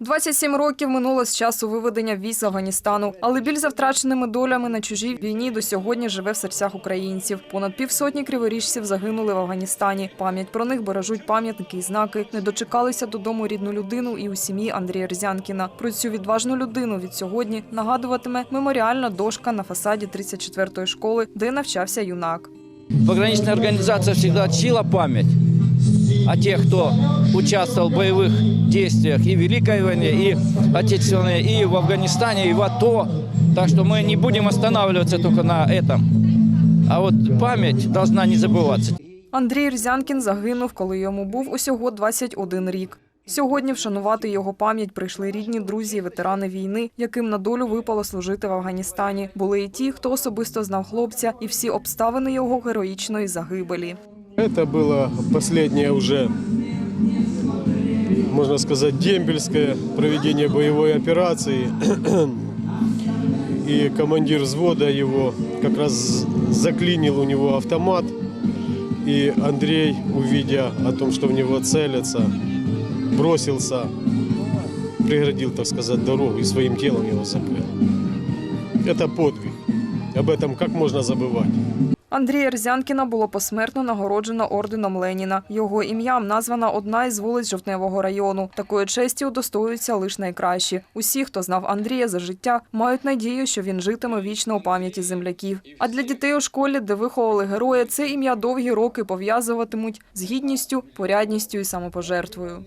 27 років минуло з часу виведення військ з Афганістану, але біль за втраченими долями на чужій війні до сьогодні живе в серцях українців. Понад півсотні криворіжців загинули в Афганістані. Пам'ять про них бережуть пам'ятники і знаки. Не дочекалися додому рідну людину і у сім'ї Андрія Рзянкіна. Про цю відважну людину від сьогодні нагадуватиме меморіальна дошка на фасаді 34-ї школи, де навчався юнак. Пограничная организация всегда чтила память о тех, кто участвовал в боевых действиях и в Великой войне, и Отечественной, и в Афганистане, и в АТО. Так что мы не будем останавливаться только на этом. А вот память должна не забываться. Андрій Рзянкін загинув, коли йому був усього 21 рік. Сьогодні вшанувати його пам'ять прийшли рідні друзі, і ветерани війни, яким на долю випало служити в Афганістані. Були і ті, хто особисто знав хлопця, і всі обставини його героїчної загибелі. Это было последнее уже, можно сказать, дембельское проведение боевой операции. И командир взвода его как раз заклинил у него автомат. И Андрей, увидя о том, что в него целятся, бросился, преградил, так сказать, дорогу и своим телом его закрыл. Это подвиг. Об этом как можно забывать? Андрія Рзянкіна було посмертно нагороджено орденом Леніна. Його ім'ям названа одна із вулиць Жовтневого району. Такої честі удостоюються лише найкращі. Усі, хто знав Андрія за життя, мають надію, що він житиме вічно у пам'яті земляків. А для дітей у школі, де виховали героя, це ім'я довгі роки пов'язуватимуть з гідністю, порядністю і самопожертвою.